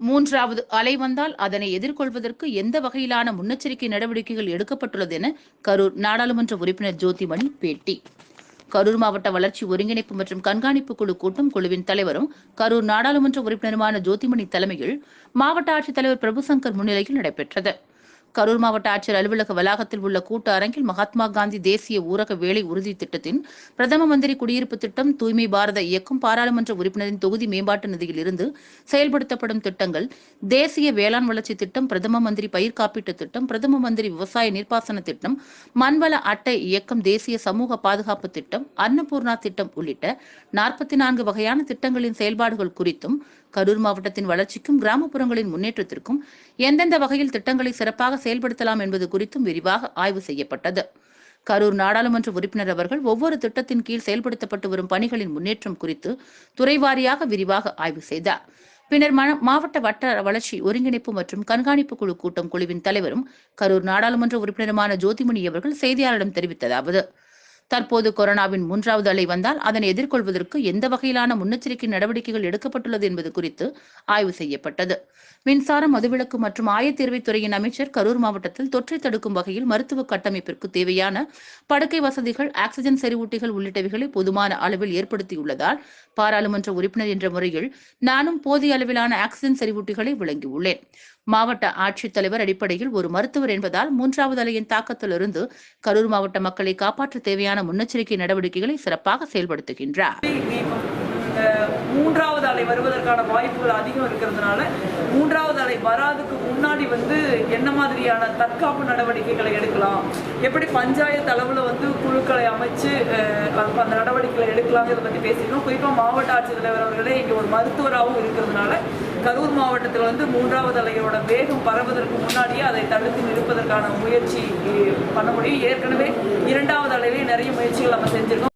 மூன்றாவது அலை வந்தால் அதனை எதிர்கொள்வதற்கு எந்த வகையிலான முன்னெச்சரிக்கை நடவடிக்கைகள் எடுக்கப்பட்டுள்ளது என கரூர் நாடாளுமன்ற உறுப்பினர் ஜோதிமணி பேட்டி. கரூர் மாவட்ட வளர்ச்சி ஒருங்கிணைப்பு மற்றும் கண்காணிப்பு குழு கூட்டம் குழுவின் தலைவரும் கரூர் நாடாளுமன்ற உறுப்பினருமான ஜோதிமணி தலைமையில் மாவட்ட ஆட்சித்தலைவர் பிரபுசங்கர் முன்னிலையில் நடைபெற்றது. கரூர் மாவட்ட ஆட்சியர் அலுவலக வளாகத்தில் உள்ள கூட்ட அரங்கில் மகாத்மா காந்தி தேசிய ஊரக வேலை உறுதி திட்டத்தின் பிரதம மந்திரி குடியிருப்பு திட்டம் தூய்மை பாரத இயக்கம் பாராளுமன்ற உறுப்பினரின் தொகுதி மேம்பாட்டு நிதியில் இருந்து செயல்படுத்தப்படும் திட்டங்கள் தேசிய வேளாண் வளர்ச்சி திட்டம் பிரதம மந்திரி பயிர் காப்பீட்டு திட்டம் பிரதம மந்திரி விவசாய நீர்ப்பாசன திட்டம் மண்வள அட்டை இயக்கம் தேசிய சமூக பாதுகாப்பு திட்டம் அன்னபூர்ணா திட்டம் உள்ளிட்ட நாற்பத்தி நான்கு வகையான திட்டங்களின் செயல்பாடுகள் குறித்தும் கரூர் மாவட்டத்தின் வளர்ச்சிக்கும் கிராமப்புறங்களின் முன்னேற்றத்திற்கும் எந்தெந்த வகையில் திட்டங்களை சிறப்பாக செயல்படுத்தலாம் என்பது குறித்தும் விரிவாக ஆய்வு செய்யப்பட்டது. கரூர் நாடாளுமன்ற உறுப்பினர் அவர்கள் ஒவ்வொரு திட்டத்தின் கீழ் செயல்படுத்தப்பட்டு வரும் பணிகளின் முன்னேற்றம் குறித்து துறைவாரியாக விரிவாக ஆய்வு செய்தார். பின்னர் மாவட்ட வட்ட வளர்ச்சி ஒருங்கிணைப்பு மற்றும் கண்காணிப்பு குழு கூட்டம் குழுவின் தலைவரும் கரூர் நாடாளுமன்ற உறுப்பினருமான ஜோதிமணி அவர்கள் செய்தியாளரிடம் தெரிவித்ததாவது தற்போது கொரோனாவின் மூன்றாவது அலை வந்தால் அதனை எதிர்கொள்வதற்கு எந்த வகையிலான முன்னெச்சரிக்கை நடவடிக்கைகள் எடுக்கப்பட்டுள்ளது என்பது குறித்து ஆய்வு செய்யப்பட்டது. மின்சாரம் மதுவிலக்கு மற்றும் ஆயத்தீர்வைத் துறையின் அமைச்சர் கரூர் மாவட்டத்தில் தொற்றை தடுக்கும் வகையில் மருத்துவ கட்டமைப்பிற்கு தேவையான படுக்கை வசதிகள் ஆக்சிஜன் செறிவூட்டிகள் உள்ளிட்டவைகளை போதுமான அளவில் ஏற்படுத்தியுள்ளதால் பாராளுமன்ற உறுப்பினர் என்ற முறையில் நானும் போதிய அளவிலான ஆக்சிஜன் செறிவூட்டிகளை வழங்கியுள்ளேன் மாவட்ட ஆட்சித்தலைவர் அடிப்படையில் ஒரு மருத்துவர் என்பதால் மூன்றாவது அலையின் தாக்கத்திலிருந்து கரூர் மாவட்ட மக்களை காப்பாற்ற தேவையான முன்னெச்சரிக்கை நடவடிக்கைகளை சிறப்பாக செயல்படுத்துகின்றார். மூன்றாவது அலை வருவதற்கான வாய்ப்புகள் அதிகம் இருக்கிறதுனால மூன்றாவது அலை வராதுக்கு முன்னாடி வந்து என்ன மாதிரியான தற்காப்பு நடவடிக்கைகளை எடுக்கலாம்? எப்படி பஞ்சாயத்து அளவில் வந்து குழுக்களை அமைச்சு அஹ், அந்த- நடவடிக்கைகளை எடுக்கலாம் இதை பற்றி பேசிக்கணும் குறிப்பாக மாவட்ட ஆட்சித்தலைவர் அவர்களே இங்கே ஒரு மருத்துவராகவும் இருக்கிறதுனால கரூர் மாவட்டத்தில் வந்து மூன்றாவது அலையோட வேகம் பரவதற்கு முன்னாடியே அதை தடுத்து நிறுப்பதற்கான முயற்சி பண்ண முடியும். ஏற்கனவே இரண்டாவது அலையிலே நிறைய முயற்சிகள் நம்ம செஞ்சிருக்கோம்.